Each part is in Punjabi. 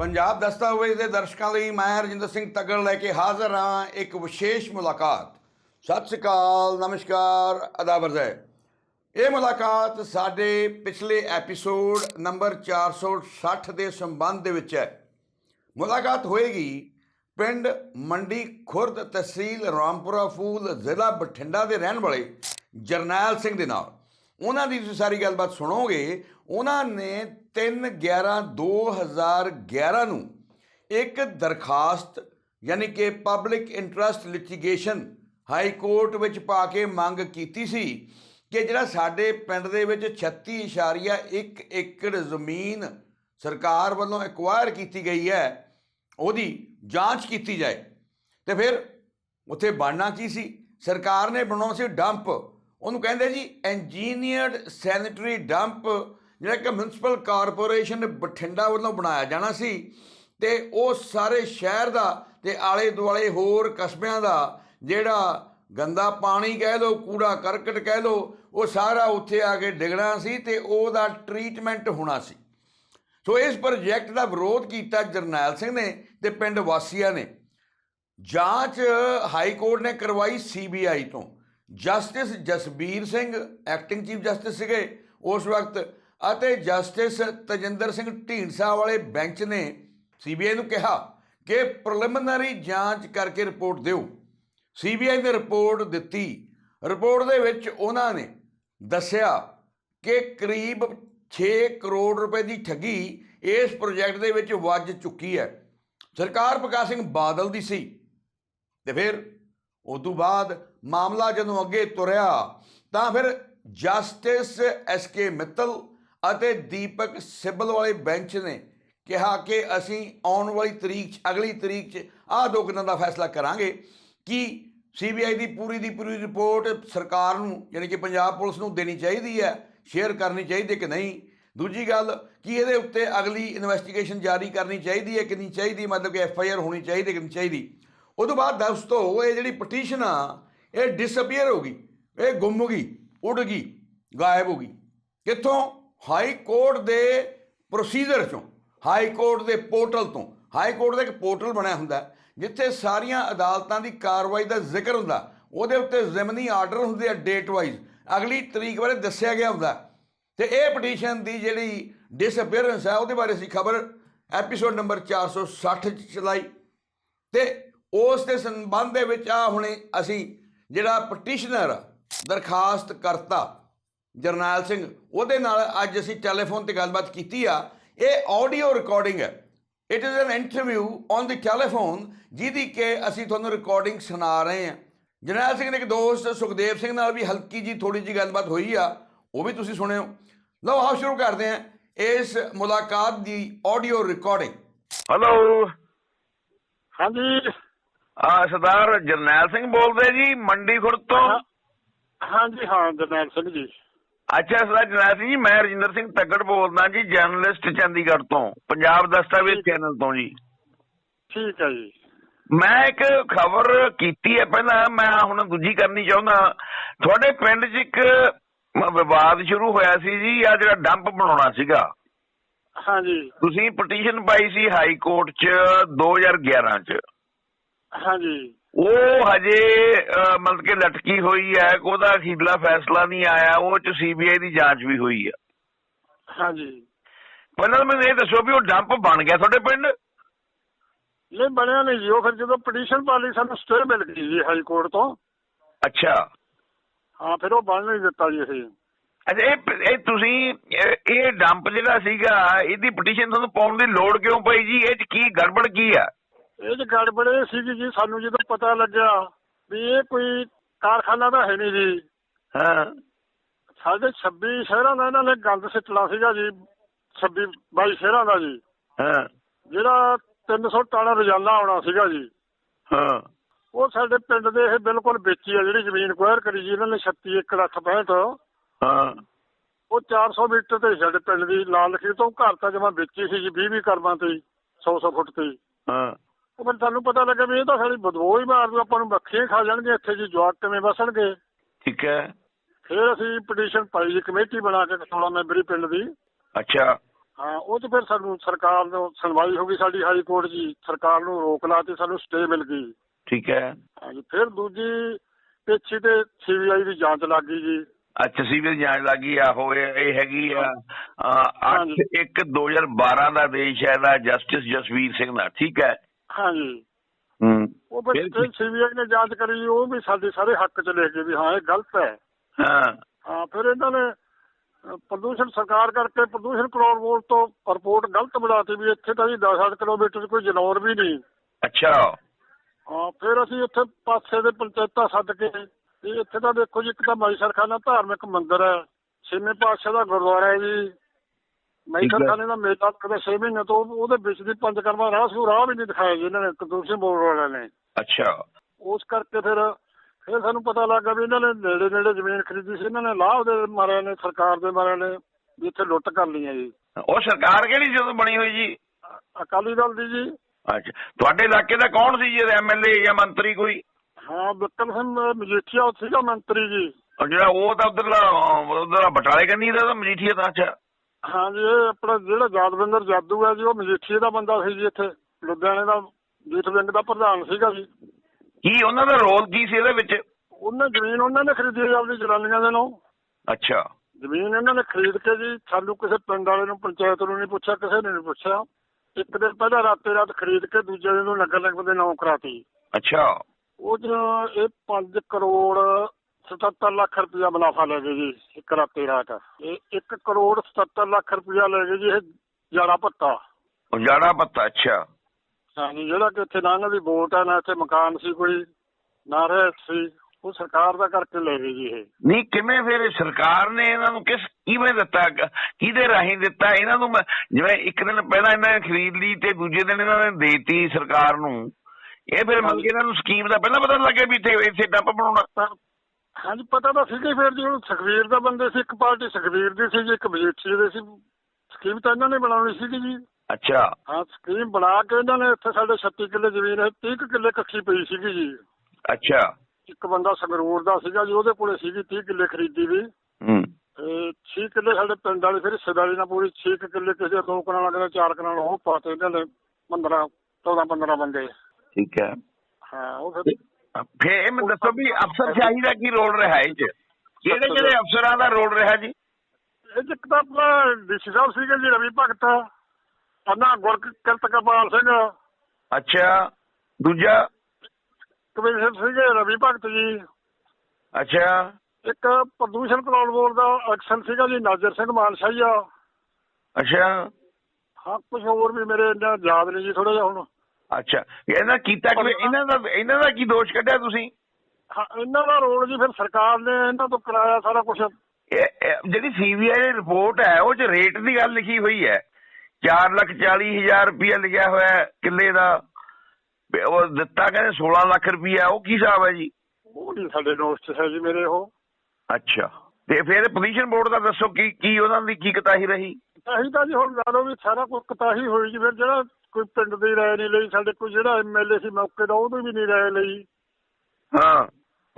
ਪੰਜਾਬ ਦਸਤਾਵੇਜ਼ ਦੇ ਦਰਸ਼ਕਾਂ ਲਈ ਮੈਂ ਰਜਿੰਦਰ ਸਿੰਘ ਤਗੜ ਲੈ ਕੇ ਹਾਜ਼ਰ ਹਾਂ ਇੱਕ ਵਿਸ਼ੇਸ਼ ਮੁਲਾਕਾਤ। ਸਤਿ ਸ਼੍ਰੀ ਅਕਾਲ, ਨਮਸਕਾਰ ਅਦਾਬਰਜ਼ ਹੈ ਇਹ ਮੁਲਾਕਾਤ ਸਾਡੇ ਪਿਛਲੇ ਐਪੀਸੋਡ ਨੰਬਰ 460 ਦੇ ਸੰਬੰਧ ਦੇ ਵਿੱਚ ਹੈ। ਮੁਲਾਕਾਤ ਹੋਏਗੀ ਪਿੰਡ ਮੰਡੀ ਖੁਰਦ ਤਹਿਸੀਲ ਰਾਮਪੁਰਾ ਫੂਲ ਜ਼ਿਲ੍ਹਾ ਬਠਿੰਡਾ ਦੇ ਰਹਿਣ ਵਾਲੇ ਜਰਨੈਲ ਸਿੰਘ ਦੇ ਨਾਲ। ਉਹਨਾਂ ਦੀ ਤੁਸੀਂ ਸਾਰੀ ਗੱਲਬਾਤ ਸੁਣੋਗੇ, ਉਹਨਾਂ ਨੇ 3 11 2011 ਨੂੰ ਇੱਕ ਦਰਖਾਸਤ ਯਾਨੀ ਕਿ public interest litigation high court ਵਿੱਚ ਪਾ ਕੇ ਮੰਗ ਕੀਤੀ ਸੀ ਕਿ ਜਿਹੜਾ ਸਾਡੇ ਪਿੰਡ ਦੇ ਵਿੱਚ 36.1 ਏਕੜ ਜ਼ਮੀਨ ਸਰਕਾਰ ਵੱਲੋਂ ਐਕਵਾਇਰ ਕੀਤੀ ਗਈ ਹੈ, ਉਹਦੀ ਜਾਂਚ ਕੀਤੀ ਜਾਏ। ਤੇ ਫਿਰ ਉੱਥੇ ਬਣਨਾ ਕੀ ਸੀ? ਸਰਕਾਰ ਨੇ ਬਣਾਉਣਾ ਸੀ ਡੰਪ ਉਹਨੂੰ ਕਹਿੰਦੇ ਜੀ ਇੰਜੀਨੀਅਰਡ ਸੈਨੀਟਰੀ ਡੰਪ ਜਿਹੜਾ ਕਿ ਮਿਊਨਿਸਪਲ ਕਾਰਪੋਰੇਸ਼ਨ ਬਠਿੰਡਾ ਵੱਲੋਂ ਬਣਾਇਆ ਜਾਣਾ ਸੀ ਤੇ ਉਹ ਸਾਰੇ ਸ਼ਹਿਰ ਦਾ ਤੇ ਆਲੇ ਦੁਆਲੇ ਹੋਰ ਕਸਬਿਆਂ ਦਾ ਜਿਹੜਾ ਗੰਦਾ ਪਾਣੀ ਕਹਿ ਲਓ, ਕੂੜਾ ਕਰਕਟ ਕਹਿ ਲਓ, ਉਹ ਸਾਰਾ ਉੱਥੇ ਆ ਕੇ ਡਿੱਗਣਾ ਸੀ ਤੇ ਉਹਦਾ ਟ੍ਰੀਟਮੈਂਟ ਹੋਣਾ ਸੀ। ਸੋ ਇਸ ਪ੍ਰੋਜੈਕਟ ਦਾ ਵਿਰੋਧ ਕੀਤਾ ਜਰਨੈਲ ਸਿੰਘ ਨੇ ਤੇ ਪਿੰਡ ਵਾਸੀਆਂ ਨੇ। ਜਾਂਚ ਹਾਈ ਕੋਰਟ ਨੇ ਕਰਵਾਈ ਸੀਬੀਆਈ ਤੋਂ। Justice Jasbir Singh acting chief justice ਸੀਗੇ ਉਸ ਵਕਤ, ਅਤੇ ਜਸਟਿਸ ਤਜਿੰਦਰ ਸਿੰਘ ਢੀਂਡਸਾ ਵਾਲੇ ਬੈਂਚ ਨੇ ਸੀਬੀਆਈ ਨੂੰ ਕਿਹਾ ਕਿ ਪ੍ਰੀਲਿਮਿਨਰੀ ਜਾਂਚ ਕਰਕੇ ਰਿਪੋਰਟ ਦਿਓ। ਸੀਬੀਆਈ ਨੇ ਰਿਪੋਰਟ ਦਿੱਤੀ। ਰਿਪੋਰਟ ਦੇ ਵਿੱਚ ਉਹਨਾਂ ਨੇ ਦੱਸਿਆ ਕਿ ਕਰੀਬ 6 ਕਰੋੜ ਰੁਪਏ ਦੀ ਠੱਗੀ ਇਸ ਪ੍ਰੋਜੈਕਟ ਦੇ ਵਿੱਚ ਵੱਜ ਚੁੱਕੀ ਹੈ। ਸਰਕਾਰ ਪ੍ਰਕਾਸ਼ ਸਿੰਘ ਬਾਦਲ ਦੀ ਸੀ। ਤੇ ਫਿਰ ਉਸ ਤੋਂ ਬਾਅਦ ਮਾਮਲਾ ਜਦੋਂ ਅੱਗੇ ਤੁਰਿਆ, ਤਾਂ ਫਿਰ ਜਸਟਿਸ ਐਸ ਕੇ ਮਿੱਤਲ ਅਤੇ ਦੀਪਕ ਸਿੱਬਲ ਵਾਲੇ ਬੈਂਚ ਨੇ ਕਿਹਾ ਕਿ ਅਸੀਂ ਆਉਣ ਵਾਲੀ ਤਰੀਕ 'ਚ, ਅਗਲੀ ਤਰੀਕ 'ਚ ਆਹ ਦੋ ਗੱਲਾਂ ਦਾ ਫੈਸਲਾ ਕਰਾਂਗੇ ਕਿ ਸੀਬੀਆਈ ਦੀ ਪੂਰੀ ਦੀ ਪੂਰੀ ਰਿਪੋਰਟ ਸਰਕਾਰ ਨੂੰ, ਯਾਨੀ ਕਿ ਪੰਜਾਬ ਪੁਲਿਸ ਨੂੰ ਦੇਣੀ ਚਾਹੀਦੀ ਹੈ, ਸ਼ੇਅਰ ਕਰਨੀ ਚਾਹੀਦੀ ਕਿ ਨਹੀਂ। ਦੂਜੀ ਗੱਲ, ਕਿ ਇਹਦੇ ਉੱਤੇ ਅਗਲੀ ਇਨਵੈਸਟੀਗੇਸ਼ਨ ਜਾਰੀ ਕਰਨੀ ਚਾਹੀਦੀ ਹੈ ਕਿ ਨਹੀਂ ਚਾਹੀਦੀ, ਮਤਲਬ ਕਿ ਐਫ ਆਈ ਆਰ ਹੋਣੀ ਚਾਹੀਦੀ ਕਿ ਨਹੀਂ ਚਾਹੀਦੀ। ਤੋਂ ਬਾਅਦ ਦੋਸਤੋ ਇਹ ਜਿਹੜੀ ਪਟੀਸ਼ਨ ਆ, ਇਹ ਡਿਸਅਪੀਅਰ ਹੋ ਗਈ, ਇਹ ਗੁੰਮ ਗਈ, ਉੱਡ ਗਈ, ਗਾਇਬ ਹੋ ਗਈ। ਕਿੱਥੋਂ? ਹਾਈ ਕੋਰਟ ਦੇ ਪ੍ਰੋਸੀਜਰ ਚੋਂ ਹਾਈ ਕੋਰਟ ਦੇ ਪੋਰਟਲ ਤੋਂ। ਹਾਈ ਕੋਰਟ ਦਾ ਇੱਕ ਪੋਰਟਲ ਬਣਿਆ ਹੁੰਦਾ, ਜਿੱਥੇ ਸਾਰੀਆਂ ਅਦਾਲਤਾਂ ਦੀ ਕਾਰਵਾਈ ਦਾ ਜ਼ਿਕਰ ਹੁੰਦਾ। ਉਹਦੇ ਉੱਤੇ ਜ਼ਮਨੀ ਆਰਡਰ ਹੁੰਦੇ ਆ ਡੇਟ ਵਾਈਜ਼ ਅਗਲੀ ਤਰੀਕ ਬਾਰੇ ਦੱਸਿਆ ਗਿਆ ਹੁੰਦਾ। ਤੇ ਇਹ ਪਟੀਸ਼ਨ ਦੀ ਜਿਹੜੀ ਡਿਸਅਪੀਅਰੈਂਸ ਹੈ ਉਹਦੇ ਬਾਰੇ ਅਸੀਂ ਖਬਰ ਐਪੀਸੋਡ ਨੰਬਰ 460 ਚ ਚਲਾਈ। ਤੇ ਉਸ ਦੇ ਸੰਬੰਧ ਦੇ ਵਿੱਚ ਆ ਹੁਣੇ ਅਸੀਂ ਜਿਹੜਾ ਪਟੀਸ਼ਨਰ ਦਰਖਾਸਤ ਕਰਤਾ ਜਰਨੈਲ ਸਿੰਘ ਉਹਦੇ ਨਾਲ ਅੱਜ ਅਸੀਂ ਟੈਲੀਫੋਨ ਤੇ ਗੱਲਬਾਤ ਕੀਤੀ ਆ। ਇਹ ਆਡੀਓ ਰਿਕਾਰਡਿੰਗ ਹੈ। It is an interview on the telephone ਜਿਹਦੀ ਕਿ ਅਸੀਂ ਤੁਹਾਨੂੰ ਰਿਕਾਰਡਿੰਗ ਸੁਣਾ ਰਹੇ ਹਾਂ। ਜਰਨੈਲ ਸਿੰਘ ਦੇ ਇੱਕ ਦੋਸਤ ਸੁਖਦੇਵ ਸਿੰਘ ਨਾਲ ਵੀ ਹਲਕੀ ਜੀ ਥੋੜੀ ਜੀ ਗੱਲਬਾਤ ਹੋਈ ਆ ਉਹ ਵੀ ਤੁਸੀਂ ਸੁਣਿਓ। ਲਓ ਆਓ ਸ਼ੁਰੂ ਕਰਦੇ ਹਾਂ ਇਸ ਮੁਲਾਕਾਤ ਦੀ ਆਡੀਓ ਰਿਕਾਰਡਿੰਗ ਹੈਲੋ ਹਾਂਜੀ। ਆ ਸਰਦਾਰ ਜਰਨੈਲ ਸਿੰਘ ਬੋਲਦੇ ਜੀ ਮੰਡੀ ਖੁਰਦ ਤੋਂ। ਹਾਂਜੀ ਹਾਂ ਜਰਨੈਲ ਸਿੰਘ ਜੀ। ਅੱਛਾ ਸਰਦਾਰ ਜਰਨੈਲ ਸਿੰਘ ਜੀ ਮੈਂ ਰਜਿੰਦਰ ਸਿੰਘ ਤੱਗੜ ਬੋਲਦਾ ਜੀ ਜਰਨਲਿਸਟ ਚੰਡੀਗੜ੍ਹ ਤੋਂ ਪੰਜਾਬ ਦਸਤਾਵੇਜ਼ ਚੈਨਲ ਤੋਂ ਜੀ। ਠੀਕ ਹੈ ਜੀ। ਮੈਂ ਇੱਕ ਖਬਰ ਕੀਤੀ ਹੈ ਪਹਿਲਾਂ ਮੈਂ ਹੁਣ ਦੂਜੀ ਕਰਨੀ ਚਾਹੁੰਦਾ। ਤੁਹਾਡੇ ਪਿੰਡ 'ਚ ਇੱਕ ਵਿਵਾਦ ਸ਼ੁਰੂ ਹੋਇਆ ਸੀ ਜੀ ਆ ਜਿਹੜਾ ਡੰਪ ਬਣਾਉਣਾ ਸੀਗਾ। ਹਾਂਜੀ। ਤੁਸੀਂ ਪਟੀਸ਼ਨ ਪਾਈ ਸੀ ਹਾਈ ਕੋਰਟ 'ਚ 2011 'ਚ। ਹਾਂਜੀ। ਉਹ ਹਜੇ ਮਤਲਬ ਕਿ ਲਟਕੀ ਹੋਈ ਹੈ ਉਹਦਾ ਅਖੀਰਲਾ ਫੈਸਲਾ ਨਹੀਂ ਆਇਆ ਉਹ ਚ ਸੀਬੀਆਈ ਦੀ ਜਾਂਚ ਵੀ ਹੋਈ ਹੈ ਹਾਂਜੀ। ਪਹਿਲਾਂ ਮੈਨੂੰ ਇਹ ਦੱਸੋ ਵੀ ਉਹ ਡੰਪ ਬਣ ਗਿਆ ਤੁਹਾਡੇ ਪਿੰਡ? ਨਹੀਂ ਬਣਿਆ ਨਹੀਂ ਜੀ। ਉਹ ਫਿਰ ਜਦੋਂ ਪਟੀਸ਼ਨ ਪਾ ਲਈ ਸਾਨੂੰ ਸਟੇ ਮਿਲ ਗਈ ਜੀ ਹਾਈ ਕੋਰਟ ਤੋਂ। ਅੱਛਾ। ਹਾਂ ਫਿਰ ਉਹ ਬਣ ਨਹੀਂ ਦਿੱਤਾ ਜੀ ਇਹ। ਅੱਛਾ ਇਹ ਇਹ ਤੁਸੀਂ ਇਹ ਡੰਪ ਜਿਹੜਾ ਸੀਗਾ ਇਹਦੀ ਪਟੀਸ਼ਨ ਤੁਹਾਨੂੰ ਪਾਉਣ ਦੀ ਲੋੜ ਕਿਉਂ ਪਈ ਜੀ? ਇਹ ਚ ਕੀ ਗੜਬੜ ਕੀ ਆ? ਇਹ ਚ ਗੜਬੜ ਇਹ ਸੀ ਜੀ ਸਾਨੂੰ ਜਦੋਂ ਪਤਾ ਲੱਗਿਆ ਵੀ ਇਹ ਕੋਈ ਕਾਰਖਾਨਾ ਤਾਂ ਹੈ ਨਹੀਂ ਜੀ। ਹਾਂ। ਸਾਡੇ 26 ਸ਼ਹਿਰਾਂ ਦਾ ਇਹਨਾਂ ਨੇ ਗੰਦ ਸਿੱਟਣਾ ਸੀਗਾ ਜੀ 26 22 ਸ਼ਹਿਰਾਂ ਦਾ ਜੀ। ਹਾਂ। ਜਿਹੜਾ 300 ਟਨ ਰੋਜ਼ਾਨਾ ਆਉਣਾ ਸੀਗਾ ਜੀ। ਹਾਂ। ਉਹ ਸਾਡੇ ਪਿੰਡ ਦੇ ਇਹ ਬਿਲਕੁਲ ਵੇਚੀ ਆ ਜਿਹੜੀ ਜ਼ਮੀਨ ਕੁਆਇਰ ਕਰੀ ਜੀ ਇਹਨਾਂ ਨੇ 36 ਏਕੜ 865 ਹਾਂ। ਉਹ 400 ਮੀਟਰ ਤੇ ਸਾਡੇ ਪਿੰਡ ਦੀ ਲਾਲ ਲਖੀ ਤੋਂ ਘਰ ਤਾਂ ਜਮਾ ਵੇਚੀ ਸੀ ਜੀ 20 20 ਕਰਮਾਂ ਤੇ 100 100 ਫੁੱਟ ਤੇ। ਹਾਂ। ਉਹ ਫਿਰ ਸਾਨੂੰ ਪਤਾ ਲੱਗਾ ਵੀ ਇਹ ਤਾਂ ਸਾਡੀ ਬਦਬੂ ਹੀ ਮਾਰ ਦੂ ਆਪਾਂ ਨੂੰ ਮੱਖੀਆਂ ਖਾ ਜਾਣਗੇ ਇੱਥੇ ਜੀ ਜਵਾਕ ਕਿਵੇਂ ਵਸਣਗੇ। ਠੀਕ ਹੈ। ਫਿਰ ਅਸੀਂ ਪਟੀਸ਼ਨ ਪਾਈ ਜੀ ਕਮੇਟੀ ਬਣਾ ਕੇ 16 ਮੈਂਬਰੀ ਪਿੰਡ ਦੀ। ਅੱਛਾ। ਹਾਂ ਉਹ ਤੇ ਫਿਰ ਸਾਨੂੰ ਸਰਕਾਰ ਨੂੰ ਸੁਣਵਾਈ ਹੋ ਗਈ ਸਾਡੀ ਹਾਈ ਕੋਰਟ ਜੀ ਸਰਕਾਰ ਨੂੰ ਰੋਕ ਲਾ ਤੇ ਸਾਨੂੰ ਸਟੇ ਮਿਲ ਗਈ। ਠੀਕ ਹੈ। ਹਾਂਜੀ ਫਿਰ ਦੂਜੀ ਪੇਛੀ ਤੇ ਸੀਬੀਆਈ ਦੀ ਜਾਂਚ ਲੱਗ ਗਈ ਜੀ। ਅੱਛਾ ਸੀਵੀਅਰ ਜਾਂਚ ਲੱਗੀ ਆ ਹੋਏ ਇਹ ਹੈਗੀ ਆ ਹਾਂਜੀ। 8 1 2012 ਦਾ ਦੇਸ਼ ਹੈ ਦਾ ਜਸਟਿਸ ਜਸਵੀਰ ਸਿੰਘ ਦਾ ਠੀਕ ਹੈ। ਹਾਂਜੀ। ਹੂੰ। ਉਹ ਸੀਬੀਆਈ ਨੇ ਜਾਂਚ ਕਰੀ ਉਹ ਵੀ ਸਾਡੇ ਸਾਰੇ ਹੱਕ ਚ ਲੈ ਗਏ ਵੀ ਹਾਂ ਇਹ ਗਲਤ ਹੈ। ਹਾਂ। ਹਾਂ ਫਿਰ ਇਹਨਾਂ ਨੇ ਪ੍ਰਦੂਸ਼ਣ ਸਰਕਾਰ ਕਰਕੇ ਪ੍ਰਦੂਸ਼ਣ ਕੰਟਰੋਲ ਬੋਰਡ ਤੋਂ ਰਿਪੋਰਟ ਗਲਤ ਬਣਾਤੀ ਵੀ ਇੱਥੇ ਤਾਂ ਜੀ 10 ਕਿਲੋਮੀਟਰ ਕੋਈ ਜਨੌਰ ਵੀ ਨਹੀਂ। ਅੱਛਾ। ਹਾਂ ਫਿਰ ਅਸੀਂ ਉੱਥੇ ਪਾਸੇ ਦੇ ਪੰਚਾਇਤਾਂ ਸੱਦ ਕੇ ਵੀ ਇੱਥੇ ਤਾਂ ਦੇਖੋ ਜੀ ਇੱਕ ਤਾਂ ਮਾਈਸਰਖਾਨਾ ਧਾਰਮਿਕ ਮੰਦਿਰ ਹੈ। ਛੇਵੇਂ ਪਾਤਸ਼ਾਹ ਦਾ ਗੁਰਦੁਆਰਾ ਹੈ ਜੀ। ਮਾਈਸਰਖਾਨੇ ਦਾ ਮੇਲਾ ਲੱਗਦਾ ਛੇ ਮਹੀਨੇ ਤੋਂ ਉਹਦੇ ਵਿੱਚ ਦੀ ਪੰਜ ਕਰਮਾ ਰਾਹ ਸੂ ਰਾਹ ਵੀ ਨਹੀਂ ਦਿਖਾਇਆ ਜੀ ਇਹਨਾਂ ਨੇ ਪ੍ਰਦੂਸ਼ਣ ਬੋਰਡ ਵਾਲਿਆਂ ਨੇ। ਅੱਛਾ। ਉਸ ਕਰਕੇ ਫਿਰ ਫਿਰ ਸਾਨੂੰ ਪਤਾ ਲੱਗਾ ਵੀ ਇਹਨਾਂ ਨੇ ਨੇੜੇ ਨੇੜੇ ਜ਼ਮੀਨ ਖਰੀਦੀ ਸੀ ਇਹਨਾਂ ਨੇ ਲਾਭ ਦੇ ਮਾਰਿਆਂ ਨੇ ਸਰਕਾਰ ਦੇ ਮਾਰਿਆਂ ਨੇ ਵੀ ਇੱਥੇ ਲੁੱਟ ਕਰ ਲਈਆਂ ਜੀ। ਉਹ ਸਰਕਾਰ ਕਿਹੜੀ ਜਦੋਂ ਬਣੀ ਹੋਈ ਜੀ? ਅਕਾਲੀ ਦਲ ਦੀ ਜੀ। ਅੱਛਾ। ਤੁਹਾਡੇ ਇਲਾਕੇ ਦਾ ਕੌਣ ਸੀ ਜੀ ਐਮਐਲਏ ਜਾਂ ਮੰਤਰੀ ਕੋਈ? ਹਾਂ ਬਿਕਰਮ ਸਿੰਘ ਮਜੀਠੀਆ ਉਹ ਸੀਗਾ ਮੰਤਰੀ ਜੀ। ਉਹ ਜਿਹੜਾ ਉਹ ਤਾਂ ਉਧਰਲਾ ਉਧਰਲਾ ਬਟਾਲੇ ਕੰਨੀ ਦਾ ਤਾਂ ਮਜੀਠੀਆ ਤਾਂ ਅੱਛਾ। ਹਾਂ ਜੀ ਇਹ ਆਪਣਾ ਜਿਹੜਾ ਯਾਦਵਿੰਦਰ ਜਾਦੂ ਹੈ ਜੀ ਉਹ ਮਜੀਠੀਏ ਦਾ ਬੰਦਾ ਸੀ ਜੀ ਇੱਥੇ ਲੁਧਿਆਣੇ ਦਾ ਵਿੰਗ ਦਾ ਪ੍ਰਧਾਨ ਸੀਗਾ ਜੀ। ਕੀ ਉਹਨਾਂ ਦਾ ਰੋਲ ਕੀ ਸੀ ਇਹਦੇ ਵਿੱਚ? ਉਹਨੇ ਜ਼ਮੀਨ ਉਹਨਾਂ ਨੇ ਖਰੀਦੀ ਸੀ ਆਪਣੀ ਜਨਾਨੀਆਂ ਦੇ ਨਾਂ ਅੱਛਾ। ਜ਼ਮੀਨ ਇਹਨਾਂ ਨੇ ਖਰੀਦ ਕੇ ਜੀ ਸਾਨੂੰ ਕਿਸੇ ਪਿੰਡ ਵਾਲੇ ਨੂੰ ਪੰਚਾਇਤ ਨੂੰ ਨਹੀਂ ਪੁੱਛਿਆ ਕਿਸੇ ਨੇ ਨਹੀਂ ਪੁੱਛਿਆ। ਇੱਕ ਦਿਨ ਪਹਿਲਾਂ ਰਾਤੇ ਰਾਤ ਖਰੀਦ ਕੇ ਦੂਜੇ ਦਿਨ ਨੂੰ ਨਗਰ ਨਿਗਮ ਦੇ ਨਾਂ ਕਰਾਤੀ। ਅੱਛਾ। ਉਹ 'ਚ ਇਹ 5 ਕਰੋੜ 77 ਲੱਖ ਰੁਪਇਆ ਮੁਨਾਫਾ ਲੈ ਗਏ ਜੀ ਇੱਕ ਰਾਤੇ ਰਾਤ। ਇਹ 1 ਕਰੋੜ 77 ਲੱਖ ਰੁਪਇਆ ਲੈ ਗਏ ਜੀ ਇਹ ਜਾੜਾ ਪੱਤਾ ਉਹ ਜਾੜਾ ਪੱਤਾ ਅੱਛਾ। ਹਾਂਜੀ ਜਿਹੜਾ ਕਿ ਇੱਥੇ ਨਾ ਇਹਨਾਂ ਦੀ ਵੋਟ ਹੈ ਨਾ ਇੱਥੇ ਮਕਾਨ ਸੀ ਕੋਈ ਨਾ ਰਹਿ ਸੀ ਉਹ ਸਰਕਾਰ ਦਾ ਕਰਕੇ ਲੈ ਗਏ ਜੀ ਇਹ। ਨਹੀਂ ਕਿਵੇਂ ਫਿਰ ਸਰਕਾਰ ਨੇ ਇਹਨਾਂ ਨੂੰ ਕਿਸ ਕਿਵੇਂ ਦਿੱਤਾ ਕ- ਕਿਹਦੇ ਰਾਹੀਂ ਦਿੱਤਾ? ਇਹਨਾਂ ਨੂੰ ਮੈਂ- ਜਿਵੇਂ ਇੱਕ ਦਿਨ ਪਹਿਲਾਂ ਇਹਨਾਂ ਨੇ ਖਰੀਦ ਲਈ ਤੇ ਦੂਜੇ ਦਿਨ ਇਹਨਾਂ ਨੇ ਦੇਤੀ ਸਰਕਾਰ ਨੂੰ। ਇਹ ਫਿਰ ਮੰਗੇ ਇਹਨਾਂ ਨੂੰ ਸਕੀਮ ਦਾ ਪਹਿਲਾਂ ਪਤਾ ਲੱਗਿਆ ਵੀ ਇੱਥੇ ਇੱਥੇ ਡੱਪ ਬਣਾਉਣਾ। ਤਾਂ ਹਾਂਜੀ ਪਤਾ ਤਾਂ ਸੀਗਾ ਹੀ ਫਿਰ ਜੀ ਹੁਣ ਸੁਖਵੀਰ ਦਾ ਬੰਦੇ ਸੀ ਇੱਕ ਪਾਰਟੀ ਸੁਖਵੀਰ ਦੀ ਸੀ ਜੀ ਇੱਕ ਮਜੀਠੀ ਦੇ ਸੀ। ਸਕੀਮ ਤਾਂ ਇਹਨਾਂ ਨੇ ਬਣਾਉਣੀ ਸੀਗੀ ਜੀ। ਅੱਛਾ। ਹਾਂ ਸਕੀਮ ਬਣਾ ਕੇ ਇਹਨਾਂ ਨੇ ਇੱਥੇ ਸਾਡੇ 36 ਕਿੱਲੇ ਜ਼ਮੀਨ ਹੈ 30 ਕੁ ਕਿੱਲੇ ਇਕੱਠੀ ਪਈ ਸੀਗੀ ਜੀ। ਅੱਛਾ। ਇੱਕ ਬੰਦਾ ਸੰਗਰੂਰ ਦਾ ਸੀਗਾ ਜੀ ਉਹਦੇ ਕੋਲੇ ਸੀਗੀ 30 ਕਿੱਲੇ ਖਰੀਦੀ ਵੀ। ਹੂੰ। ਤੇ 6 ਕਿੱਲੇ ਸਾਡੇ ਪਿੰਡ ਵਾਲੇ ਫਿਰ ਹਿੱਸੇਦਾਰੀ ਨਾਲ ਪੂਰੀ 6 ਕਿੱਲੇ ਕਿਸੇ ਦੇ ਦੋ ਕਨਾਲਾਂ ਕਿਤੇ ਚਾਰ ਕਨਾਲ ਉਹ ਪਾਤੇ ਇਹਨਾਂ ਨੇ 15 14 15 ਬੰਦੇ। ਠੀਕ ਹੈ। ਹਾਂ ਉਹ ਫਿਰ ਫਿਰ ਇਹ ਮੈਨੂੰ ਦੱਸੋ ਵੀ ਅਫਸਰ ਸ਼ਾਹੀ ਦਾ ਕੀ ਰੋਲ ਰਿਹਾ ਇਹ ਚ? ਕਿਹੜੇ ਕਿਹੜੇ ਅਫਸਰਾਂ ਦਾ ਰੋਲ ਰਿਹਾ ਜੀ? ਇਹ 'ਚ ਆਪਣਾ ਡੀਸੀ ਸਾਹਿਬ ਸੀਗੇ ਜੀ ਰਵੀ ਭਗਤ। ਅੰਨਾ ਗੁਰਕਿਰਤ ਕਪਾਲ ਸਿੰਘ। ਅੱਛਾ ਦੂਜਾ? ਕਮਿਸ਼ਨਰ ਸੀਗੇ ਰਵੀ ਭਗਤ ਜੀ। ਅੱਛਾ। ਇੱਕ ਪ੍ਰਦੂਸ਼ਣ ਕੰਟਰੋਲ ਬੋਰਡ ਦਾ ਐਕਸ਼ਨ ਸੀਗਾ ਜੀ ਨਾਜਰ ਸਿੰਘ ਮਾਨਸ਼ਾਹੀਆ। ਅੱਛਾ। ਹਾਂ ਕੁਝ ਹੋਰ ਵੀ ਮੇਰੇ ਇੰਨਾ ਯਾਦ ਨਹੀਂ ਜੀ ਥੋੜਾ ਜਿਹਾ ਹੁਣ। ਅੱਛਾ। ਇਹਨਾਂ ਕੀਤਾ ਕਿ ਇਹਨਾਂ ਦਾ ਇਹਨਾਂ ਦਾ ਕੀ ਦੋਸ਼ ਕੱਢਿਆ ਤੁਸੀਂ? ਇਹਨਾਂ ਦਾ ਰੋਲ ਜੀ ਫਿਰ ਸਰਕਾਰ ਨੇ ਇਹਨਾਂ ਤੋਂ ਕਰਾਇਆ ਸਾਰਾ ਕੁਝ ਜਿਹੜੀ ਸੀਬੀਆਈ ਦੀ ਰਿਪੋਰਟ ਹੈ ਉਹ ਚ ਰੇਟ ਦੀ ਗੱਲ ਲਿਖੀ ਹੋਈ ਹੈ। 4 ਲੱਖ 40 ਹਜ਼ਾਰ ਰੁਪਇਆ ਲਿਖਿਆ ਹੋਇਆ ਕਿੱਲੇ ਦਾ। ਉਹ ਦਿੱਤਾ ਕਹਿੰਦੇ 16 ਲੱਖ ਰੁਪਇਆ ਉਹ ਕੀ ਹਿਸਾਬ ਹੈ ਜੀ? ਉਹ ਨਹੀਂ ਸਾਡੇ ਨੋਟਸ 'ਚ ਹੈ ਜੀ ਮੇਰੇ ਉਹ। ਅੱਛਾ। ਤੇ ਫਿਰ ਪੋਲੀਸ਼ਨ ਬੋਰਡ ਦਾ ਦੱਸੋ ਕੀ ਕੀ ਉਹਨਾਂ ਦੀ ਕੀ ਕਤਾਹੀ ਰਹੀ? ਅਸੀਂ ਤਾਂ ਜੀ ਹੁਣ ਜਾਣੋ ਵੀ ਸਾਰਾ ਕੁਝ ਕਤਾਹੀ ਹੋਈ ਜੀ ਫਿਰ ਜਿਹੜਾ ਕੋਈ ਪਿੰਡ ਦੀ ਰਾਏ ਨਹੀਂ ਲਈ ਸਾਡੇ ਕੋਲ ਜਿਹੜਾ ਐਮਐਲਏ ਸੀ ਮੌਕੇ ਦਾ ਉਹਦੀ ਵੀ ਨਹੀਂ ਰਾਏ ਲਈ। ਹਾਂ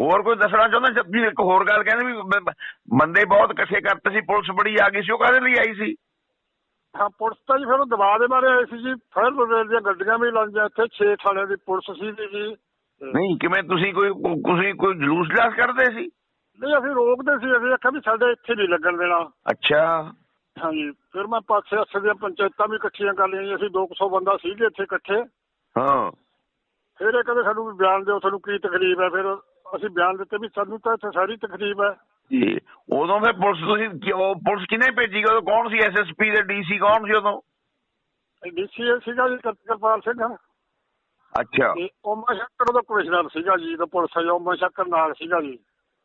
ਹੋਰ ਕੋਈ ਦੱਸਣਾ ਚਾਹੁੰਦਾ? ਜੱਪੀ ਇੱਕ ਹੋਰ ਗੱਲ ਕਹਿੰਦੇ ਵੀ ਬੰਦੇ ਬਹੁਤ ਇਕੱਠੇ ਕਰਤੇ ਸੀ ਪੁਲਿਸ ਬੜੀ ਆ ਗਈ ਸੀ ਉਹ ਕਾਹਦੇ ਲਈ ਆਈ ਸੀ? ਹਾਂ ਪੁਲਿਸ ਤਾਂ ਜੀ ਫਿਰ ਉਹ ਦਬਾਅ ਦੇ ਮਾਰੇ ਆਏ ਸੀ ਜੀ ਫਾਇਰ ਬ੍ਰਿਗੇਡ ਦੀਆਂ ਗੱਡੀਆਂ ਵੀ ਲਾਈਆਂ ਇੱਥੇ 6 ਥਾਣੇ ਦੀ ਪੁਲਿਸ ਸੀ ਜੀ। ਨਹੀਂ ਕਿਵੇਂ ਤੁਸੀਂ ਕੋਈ ਤੁਸੀਂ ਕੋਈ ਜਲੂਸ ਲਾਸ ਕਰਦੇ ਸੀ? ਨਹੀਂ ਅਸੀਂ ਰੋਕਦੇ ਸੀ ਅਸੀਂ ਆਖਿਆ ਵੀ ਸਾਡੇ ਇੱਥੇ ਨਹੀਂ ਲੱਗਣ ਦੇਣਾ। ਅੱਛਾ। ਹਾਂਜੀ ਫਿਰ ਮੈਂ ਪਾਸੇ ਆਸੇ ਦੀਆਂ ਪੰਚਾਇਤਾਂ ਵੀ ਇਕੱਠੀਆਂ ਕਰ ਲਈਆਂ ਜੀ। ਅਸੀਂ 200 ਬੰਦਾ ਸੀਗੇ ਇੱਥੇ ਇਕੱਠੇ। ਹਾਂ। ਫਿਰ ਇਹ ਕਹਿੰਦੇ ਸਾਨੂੰ ਵੀ ਬਿਆਨ ਦਿਓ ਤੁਹਾਨੂੰ ਕੀ ਤਕਲੀਫ ਹੈ। ਫਿਰ ਅਸੀਂ ਬਿਆਨ ਦਿੱਤੇ ਵੀ ਸਾਨੂੰ ਤਾਂ ਇੱਥੇ ਸਾਰੀ ਤਕਲੀਫ ਹੈ। ਜੀ। ਉਦੋਂ ਫਿਰ ਪੁਲਿਸ ਤੁਸੀਂ ਉਹ ਪੁਲਿਸ ਕਿਨੇ ਭੇਜੀ? ਉਦੋਂ ਕੌਣ ਸੀ? ਐਸਐਸਪੀ ਦੇ ਡੀਸੀ ਕੌਣ ਸੀ ਉਦੋਂ? ਡੀਸੀਏ ਸੀਗਾ ਜੀ ਕਰਪਾਲ ਸਿੰਘ। ਅੱਛਾ। ਤੇ ਓਮਾ ਸ਼ੰਕਰ ਦਾ ਕਮਿਸ਼ਨਰ ਸੀਗਾ ਜੀ ਦਾ ਪੁਲਿਸ ਹੈ। ਓਮਾ ਸ਼ੰਕਰ ਨਾਲ ਸੀਗਾ ਜੀ।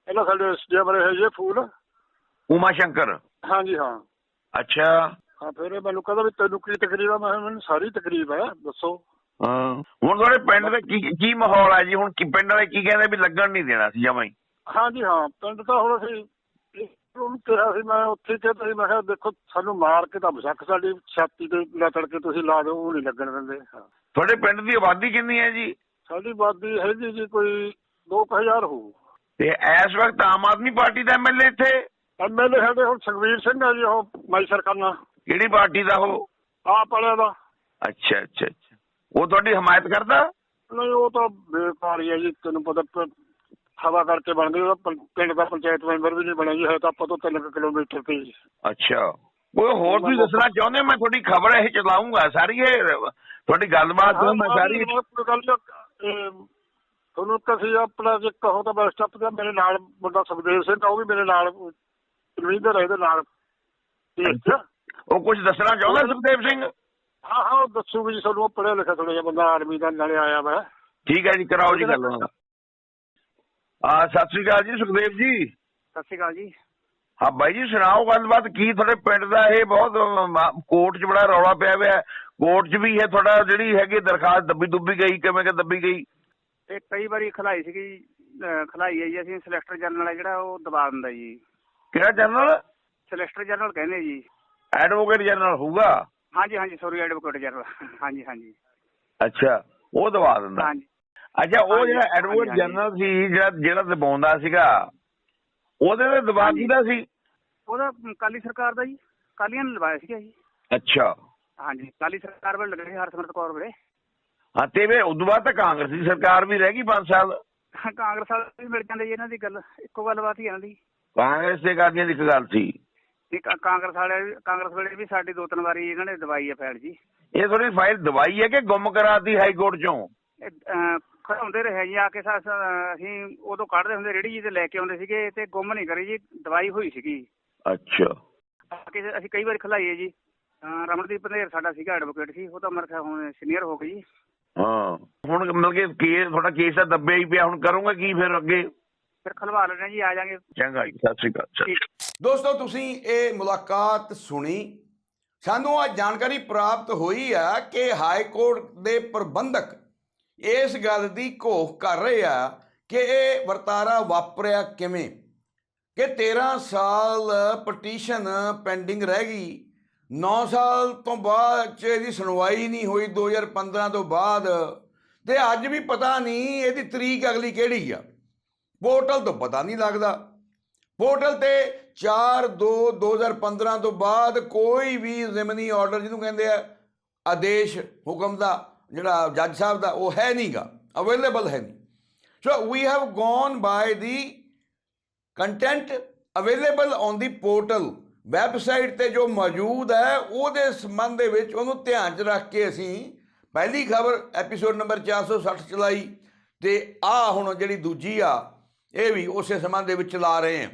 ਇਹਨਾਂ ਸਾਡੇ ਐਸਡੀਐਮ ਰਹੇ ਜੀ ਫੂਲ। ਉਮਾ ਸ਼ੰਕਰ। ਹਾਂਜੀ ਹਾਂ। ਅੱਛਾ। ਹਾਂ ਫਿਰ ਇਹ ਮੈਨੂੰ ਕਹਿੰਦਾ ਵੀ ਤੈਨੂੰ ਕੀ ਤਕਲੀਫ ਹੈ ਮੈਂ ਕਿਹਾ ਮੈਨੂੰ ਸਾਰੀ ਤਕਲੀਫ ਹੈ ਦੱਸੋ। ਹਾਂ। ਹੁਣ ਤੁਹਾਡੇ ਪਿੰਡ ਦੇ ਕੀ ਕੀ ਮਾਹੌਲ ਹੈ ਜੀ? ਹੁਣ ਕੀ ਪਿੰਡ ਵਾਲੇ ਕੀ ਕਹਿੰਦੇ ਵੀ ਲੱਗਣ ਨਹੀਂ ਦੇਣਾ ਸੀ ਜਮਾਂ ਹੀ? ਹਾਂਜੀ ਹਾਂ। ਪਿੰਡ ਤਾਂ ਹੁਣ ਅਸੀਂ ਉਹਨੂੰ ਕਿਹਾ ਸੀ ਮੈਂ ਉੱਥੇ ਕਿਹਾ ਸੀ ਮੈਂ ਕਿਹਾ ਦੇਖੋ ਸਾਨੂੰ ਮਾਰ ਕੇ ਤਾਂ ਬਸ਼ੱਕ ਸਾਡੀ ਛਾਤੀ ਤੇ ਲਤੜ ਕੇ ਤੁਸੀਂ ਲਾ ਦਿਓ ਉਹ ਨਹੀਂ ਲੱਗਣ ਦਿੰਦੇ। ਹਾਂ। ਤੁਹਾਡੇ ਪਿੰਡ ਦੀ ਆਬਾਦੀ ਕਿੰਨੀ ਹੈ ਜੀ? ਸਾਡੀ ਆਬਾਦੀ ਹੈਗੀ ਜੀ ਕੋਈ 2000 ਹੋਊ। ਤੇ ਇਸ ਵਕਤ ਆਮ ਆਦਮੀ ਪਾਰਟੀ ਦਾ ਐਮਐਲਏ ਇੱਥੇ? ਐਮਐਲਏ ਸਾਡੇ ਹੁਣ ਸੁਖਵੀਰ ਸਿੰਘ ਆ ਜੀ ਉਹ ਮਾਈਸਰ ਕਰਨਾ ਕਿਹੜੀ ਪਾਰਟੀ ਦਾ ਉਹ? ਆਪ ਵਾਲਿਆਂ ਦਾ। ਅੱਛਾ ਅੱਛਾ ਅੱਛਾ। ਉਹ ਤੁਹਾਡੀ ਹਮਾਇਤ ਕਰਦਾ? ਨਹੀਂ ਉਹ ਤਾਂ ਬੇਕਾਰ ਹੀ ਹੈ ਜੀ ਤੈਨੂੰ ਪਤਾ ਹਵਾ ਕਰਕੇ ਬਣਦੀ ਉਹ ਤਾਂ ਪਿੰਡ ਦਾ ਪੰਚਾਇਤ ਮੈਂਬਰ ਵੀ ਨਹੀਂ ਬਣਿਆ ਜੀ ਹੈ ਤਾਂ ਆਪਾਂ ਤੋਂ 3 ਕਿਲੋਮੀਟਰ ਤੇ। ਅੱਛਾ। ਉਹ ਹੋਰ ਤੁਸੀਂ ਦੱਸਣਾ ਚਾਹੁੰਦੇ? ਮੈਂ ਤੁਹਾਡੀ ਖਬਰ ਇਹ ਚਲਾਉਂਗਾ ਸਾਰੀ ਇਹ ਤੁਹਾਡੀ ਗੱਲਬਾਤ ਤੋਂ ਮੈਂ ਸਾਰੀ। ਕੋਈ ਨੀ, ਤੁਹਾਨੂੰ ਕਸੀ ਆਪਣਾ ਜੇ ਕਹੋ ਤਾਂ ਬਸ ਸਟਾਪ ਤੇ ਮੇਰੇ ਨਾਲ ਮੁੰਡਾ ਸੁਖਦੇਵ ਸਿੰਘ ਉਹ ਵੀ ਮੇਰੇ ਨਾਲ ਹੈ ਇਹਦੇ ਨਾਲ। ਉਹ ਕੁਝ ਦੱਸਣਾ ਚਾਹੁੰਦਾ ਸੁਖਦੇਵ ਸਿੰਘ? ਹਾਂ ਹਾਂ ਉਹ ਦੱਸੂਗੀ ਜੀ ਤੁਹਾਨੂੰ ਉਹ ਪੜ੍ਹਿਆ ਲਿਖਿਆ ਥੋੜਾ ਜਿਹਾ ਬੰਦਾ ਆਰਮੀ ਦਾ ਨਾਲੇ ਆਇਆ ਵਾ ਠੀਕ ਹੈ ਜੀ ਕਰਾਓ ਜੀ ਗੱਲ ਆ ਸਤਿ ਸ੍ਰੀ ਅਕਾਲ ਜੀ ਸੁਖਦੇਵ ਜੀ। ਸਤਿ ਸ਼੍ਰੀ ਅਕਾਲ ਜੀ। ਹਾਂ ਬਾਈ ਜੀ ਸੁਣਾਓ ਗੱਲਬਾਤ ਕੀ ਤੁਹਾਡੇ ਪਿੰਡ ਦਾ ਇਹ ਬਹੁਤ ਕੋਰਟ 'ਚ ਬੜਾ ਰੌਲਾ ਪਿਆ ਹੋਇਆ ਕੋਰਟ 'ਚ ਵੀ ਇਹ ਤੁਹਾਡਾ ਜਿਹੜੀ ਹੈਗੀ ਦਰਖਾਸਤ ਦੱਬੀ ਦੁੱਬੀ ਗਈ ਕਿਵੇਂ ਕਿ ਦੱਬੀ ਗਈ? ਤੇ ਕਈ ਵਾਰੀ ਖਲਾਈ ਸੀਗੀ ਖਲਾਈ ਹੈ ਜੀ ਅਸੀਂ ਸਿਲੈਕਟਰ ਜਨਰਲ ਹੈ ਜਿਹੜਾ ਉਹ ਦਬਾ ਦਿੰਦਾ ਜੀ। ਕਿਹੜਾ ਜਨਰਲ ਸਿਲੈਕਟਰ ਜਨਰਲ ਕਹਿੰਦੇ ਜੀ। ਐਡਵੋਕੇਟ ਜਨਰਲ ਹੋਊਗਾ? ਹਾਂਜੀ ਹਾਂਜੀ ਸੌਰੀ ਐਡਵੋਕੇਟ ਜਨਰਲ ਹਾਂਜੀ ਹਾਂਜੀ। ਅੱਛਾ ਉਹ ਦਵਾ ਦਿੰਦਾ। ਹਾਂਜੀ। ਅੱਛਾ ਉਹ ਜਿਹੜਾ ਐਡਵੋਕੇਟ ਜਨਰਲ ਸੀ ਜਿਹੜਾ ਜਿਹੜਾ ਦਬਾਉਂਦਾ ਸੀਗਾ ਉਹਦੇ ਤੇ ਦਬਾ। ਕਿਹਦਾ ਸੀ? ਉਹਦਾ ਕਾਲੀ ਸਰਕਾਰ ਦਾ ਜੀ ਕਾਲੀਆਂ ਨੇ ਲਵਾਇਆ ਸੀਗਾ ਜੀ। ਅੱਛਾ। ਹਾਂਜੀ ਕਾਲੀ ਸਰਕਾਰ ਵੇਲੇ ਲੱਗੇ ਹਰਸਿਮਰਤ ਕੌਰ ਵੇਲੇ ਹਾਂ ਤੇ ਵੇ ਉਦੋਂ ਬਾਅਦ ਤਾਂ ਕਾਂਗਰਸੀ ਸਰਕਾਰ ਵੀ ਰਹਿ ਗਈ 5 ਸਾਲ। ਕਾਂਗਰਸ ਵਾਲੇ ਵੀ ਮਿਲ ਜਾਂਦੇ ਜੀ ਇਹਨਾਂ ਦੀ ਗੱਲ ਇੱਕੋ ਗੱਲਬਾਤ ਹੀ ਹੈ ਇਹਨਾਂ ਦੀ। ਕਾਂਗਰਸ ਦੇ ਕਾਦੀਆਂ ਦੀ ਇੱਕ ਗੱਲ ਸੀ। ਕਾ- ਕਾਂਗਰਸ ਵਾਲੇ ਕਾਂਗਰਸ ਵੇਲੇ ਵੀ ਸਾਡੀ ਦੋ ਤਿੰਨ ਵਾਰੀ ਇਹਨਾਂ ਨੇ ਦਵਾਈ ਹੈ ਫੈਲ ਜੀ। ਇਹ ਥੋੜੀ ਫਾਈਲ ਦਵਾਈ ਹੈ ਕਿ ਗੁੰਮ ਕਰਾਤੀ ਹਾਈ ਕੋਰਟ ਚੋਂ? ਇਹ, ਅਹ, ਖੜਾਉਂਦੇ ਰਹੇ ਜੀ ਆ ਕੇ ਸਾ- ਸਾ- ਅਸੀਂ ਉਦੋਂ ਕੱਢਦੇ ਹੁੰਦੇ ਰੇੜੀ ਜੀ ਤੇ ਲੈ ਕੇ ਆਉਂਦੇ ਸੀਗੇ ਤੇ ਗੁੰਮ ਨਹੀਂ ਕਰੀ ਜੀ ਦਵਾਈ ਹੋਈ ਸੀਗੀ। ਅੱਛਾ। ਆ ਕੇ ਅਸੀਂ ਕਈ ਵਾਰ ਖਲਾਈਏ ਜੀ। ਅਹ ਰਮਨਦੀਪ ਪੰਧੇਰ ਸਾਡਾ ਸੀਗਾ ਐਡਵੋਕੇਟ ਸੀ ਉਹ ਤਾਂ ਮੇਰੇ ਖਿਆਲ ਹੁਣ ਸੀਨੀਅਰ ਹੋ ਗਈ ਜੀ। ਹਾਂ। ਹੁਣ ਮਤਲਬ ਕਿ ਕੇਸ ਤੁਹਾਡਾ ਕੇਸ ਤਾਂ ਦੱਬਿਆ ਹੀ ਪਿਆ ਹੁਣ ਕਰੋਗੇ ਕੀ ਫਿਰ ਅੱਗੇ? ਫਿਰ ਖਲਵਾ ਲੈਣਾ ਜੀ ਆ ਜਾਾਂਗੇ ਚੰਗਾ ਜੀ ਸਤਿ ਸ਼੍ਰੀ ਅਕਾਲ ਦੋਸਤੋ ਤੁਸੀਂ ਇਹ ਮੁਲਾਕਾਤ ਸੁਣੀ। ਸਾਨੂੰ ਆ ਜਾਣਕਾਰੀ ਪ੍ਰਾਪਤ ਹੋਈ ਆ ਕਿ ਹਾਈ ਕੋਰਟ ਦੇ ਪ੍ਰਬੰਧਕ ਇਸ ਗੱਲ ਦੀ ਘੋਖ ਕਰ ਰਹੇ ਆ ਕਿ ਇਹ ਵਰਤਾਰਾ ਵਾਪਰਿਆ ਕਿਵੇਂ? ਕਿ 13 ਸਾਲ ਪਟੀਸ਼ਨ ਪੈਂਡਿੰਗ ਰਹਿ ਗਈ। 9 ਸਾਲ ਤੋਂ ਬਾਅਦ ਚ ਇਹਦੀ ਸੁਣਵਾਈ ਨਹੀਂ ਹੋਈ 2015 ਤੋਂ ਬਾਅਦ। ਤੇ ਅੱਜ ਵੀ ਪਤਾ ਨਹੀਂ ਇਹਦੀ ਤਰੀਕ ਅਗਲੀ ਕਿਹੜੀ ਆ। ਪੋਰਟਲ ਤੋਂ ਪਤਾ ਨਹੀਂ ਲੱਗਦਾ। ਪੋਰਟਲ ਤੇ 4/2/2015 ਤੋਂ ਬਾਅਦ ਕੋਈ ਵੀ ਜ਼ਿਮਨੀ ਆਰਡਰ ਜਿਹਨੂੰ ਕਹਿੰਦੇ ਆ, ਆਦੇਸ਼ ਹੁਕਮ ਦਾ, ਜਿਹੜਾ ਜੱਜ ਸਾਹਿਬ ਦਾ, ਉਹ ਹੈ ਨਹੀਂਗਾ। ਅਵੇਲੇਬਲ ਹੈ ਨਹੀਂ। So we have gone by the content available on the portal website ਤੇ ਜੋ ਮੌਜੂਦ ਹੈ, ਉਹਦੇ ਸੰਬੰਧ ਦੇ ਵਿੱਚ ਉਹਨੂੰ ਧਿਆਨ 'ਚ ਰੱਖ ਕੇ ਅਸੀਂ ਪਹਿਲੀ ਖਬਰ ਐਪੀਸੋਡ ਨੰਬਰ 460 ਚਲਾਈ। ਤੇ ਆ ਹੁਣ ਜਿਹੜੀ ਦੂਜੀ ਆ ਇਹ ਵੀ ਉਸੇ ਸੰਬੰਧ ਦੇ ਵਿੱਚ ਲਾ ਰਹੇ ਹਾਂ।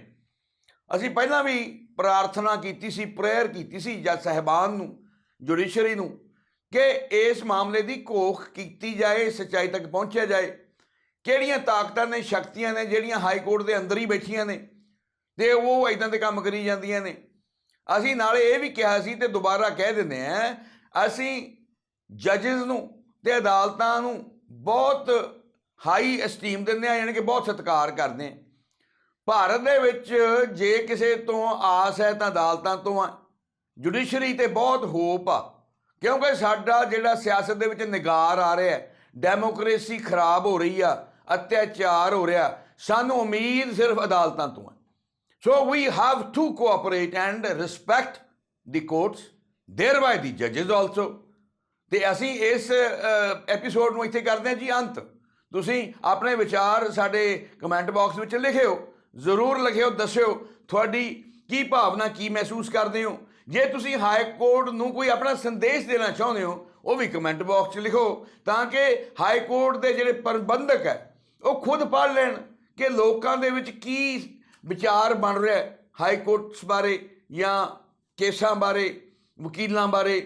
ਅਸੀਂ ਪਹਿਲਾਂ ਵੀ ਪ੍ਰਾਰਥਨਾ ਕੀਤੀ ਸੀ, ਪ੍ਰੇਅਰ ਕੀਤੀ ਸੀ ਜੱਜ ਸਾਹਿਬਾਨ ਨੂੰ, ਜੁਡੀਸ਼ਰੀ ਨੂੰ, ਕਿ ਇਸ ਮਾਮਲੇ ਦੀ ਘੋਖ ਕੀਤੀ ਜਾਏ, ਸੱਚਾਈ ਤੱਕ ਪਹੁੰਚਿਆ ਜਾਏ। ਕਿਹੜੀਆਂ ਤਾਕਤਾਂ ਨੇ, ਸ਼ਕਤੀਆਂ ਨੇ, ਜਿਹੜੀਆਂ ਹਾਈ ਕੋਰਟ ਦੇ ਅੰਦਰ ਹੀ ਬੈਠੀਆਂ ਨੇ, ਤੇ ਉਹ ਇਦਾਂ ਦੇ ਕੰਮ ਕਰੀ ਜਾਂਦੀਆਂ ਨੇ। ਅਸੀਂ ਨਾਲੇ ਇਹ ਵੀ ਕਿਹਾ ਸੀ ਤੇ ਦੁਬਾਰਾ ਕਹਿ ਦਿੰਦੇ ਆ ਅਸੀਂ ਜੱਜਸ ਨੂੰ ਤੇ ਅਦਾਲਤਾਂ ਨੂੰ ਬਹੁਤ ਹਾਈ ਐਸਟੀਮ ਦਿੰਦੇ ਆ ਯਾਨੀ ਕਿ ਬਹੁਤ ਸਤਿਕਾਰ ਕਰਦੇ ਆ ਭਾਰਤ ਦੇ ਵਿੱਚ ਜੇ ਕਿਸੇ ਤੋਂ ਆਸ ਹੈ ਤਾਂ ਅਦਾਲਤਾਂ ਤੋਂ ਆ ਜੁਡੀਸ਼ਰੀ ਤੇ ਬਹੁਤ ਹੋਪ ਆ ਕਿਉਂਕਿ ਸਾਡਾ ਜਿਹੜਾ ਸਿਆਸਤ ਦੇ ਵਿੱਚ ਨਿਗਾਰ ਆ ਰਿਹਾ ਹੈ ਡੈਮੋਕ੍ਰੇਸੀ ਖਰਾਬ ਹੋ ਰਹੀ ਆ ਅਤਿਆਚਾਰ ਹੋ ਰਿਹਾ ਸਾਨੂੰ ਉਮੀਦ ਸਿਰਫ ਅਦਾਲਤਾਂ ਤੋਂ ਹੈ so we have to cooperate and respect the courts there by the ਜੱਜਸ also ਤੇ ਅਸੀਂ ਇਸ ਐਪੀਸੋਡ ਨੂੰ ਇੱਥੇ ਕਰਦੇ ਹਾਂ ਜੀ ਅੰਤ ਤੁਸੀਂ ਆਪਣੇ ਵਿਚਾਰ ਸਾਡੇ ਕਮੈਂਟ ਬਾਕਸ ਵਿੱਚ ਲਿਖਿਓ, ਜ਼ਰੂਰ ਲਿਖਿਓ, ਦੱਸਿਓ, ਤੁਹਾਡੀ ਕੀ ਭਾਵਨਾ, ਕੀ ਮਹਿਸੂਸ ਕਰਦੇ ਹੋ? ਜੇ ਤੁਸੀਂ ਹਾਈ ਕੋਰਟ ਨੂੰ ਕੋਈ ਆਪਣਾ ਸੰਦੇਸ਼ ਦੇਣਾ ਚਾਹੁੰਦੇ ਹੋ, ਉਹ ਵੀ ਕਮੈਂਟ ਬਾਕਸ 'ਚ ਲਿਖੋ, ਤਾਂ ਕਿ ਹਾਈ ਕੋਰਟ ਦੇ ਜਿਹੜੇ ਪ੍ਰਬੰਧਕ ਹੈ, ਉਹ ਖੁਦ ਪੜ੍ਹ ਲੈਣ ਕਿ ਲੋਕਾਂ ਦੇ ਵਿੱਚ ਕੀ ਵਿਚਾਰ ਬਣ ਰਿਹਾ ਹੈ ਹਾਈ ਕੋਰਟਸ ਬਾਰੇ ਜਾਂ ਕੇਸਾਂ ਬਾਰੇ, ਵਕੀਲਾਂ ਬਾਰੇ।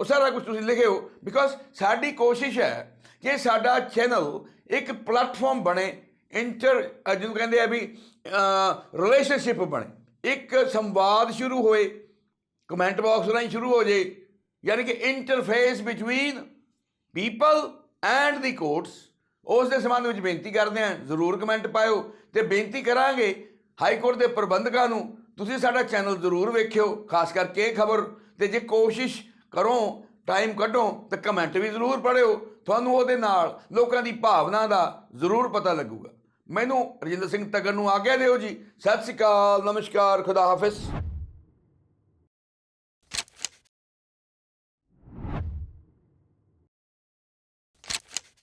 ਉਹ ਸਾਰਾ ਕੁਝ ਤੁਸੀਂ ਲਿਖਿਓ ਬਿਕੋਜ਼ ਸਾਡੀ ਕੋਸ਼ਿਸ਼ ਹੈ ਕਿ ਸਾਡਾ ਚੈਨਲ ਇੱਕ ਪਲੇਟਫਾਰਮ ਬਣੇ, ਇੰਟਰ ਜਿਹਨੂੰ ਕਹਿੰਦੇ ਆ ਵੀ ਰਿਲੇਸ਼ਨਸ਼ਿਪ ਬਣੇ। ਇੱਕ ਸੰਵਾਦ ਸ਼ੁਰੂ ਹੋਏ ਕਮੈਂਟ ਬਾਕਸ ਰਾਹੀਂ ਸ਼ੁਰੂ ਹੋ ਜੇ, ਯਾਨੀ ਕਿ interface between people and the courts ਉਸ ਦੇ ਸੰਬੰਧ ਵਿੱਚ ਬੇਨਤੀ ਕਰਦੇ ਹਾਂ, ਜ਼ਰੂਰ ਕਮੈਂਟ ਪਾਇਓ ਤੇ ਬੇਨਤੀ ਕਰਾਂਗੇ ਹਾਈ ਕੋਰਟ ਦੇ ਪ੍ਰਬੰਧਕਾਂ ਨੂੰ, ਤੁਸੀਂ ਸਾਡਾ ਚੈਨਲ ਜ਼ਰੂਰ ਵੇਖਿਓ, ਖਾਸ ਕਰਕੇ ਖਬਰ। ਤੇ ਜੇ ਕੋਸ਼ਿਸ਼ ਕਰੋ ਟਾਈਮ ਕੱਢੋ ਤਾਂ ਕਮੈਂਟ ਵੀ ਜ਼ਰੂਰ ਪੜਿਓ ਤੁਹਾਨੂੰ ਉਹਦੇ ਨਾਲ ਲੋਕਾਂ ਦੀ ਭਾਵਨਾ ਦਾ ਜ਼ਰੂਰ ਪਤਾ ਲੱਗੂਗਾ। ਮੈਨੂੰ ਰਜਿੰਦਰ ਸਿੰਘ ਤਗਰ ਨੂੰ ਆਗਿਆ ਦਿਓ ਜੀ। ਸਤਿ ਸ਼੍ਰੀ ਅਕਾਲ, ਨਮਸਕਾਰ, ਖੁਦਾ ਹਾਫਿਜ਼।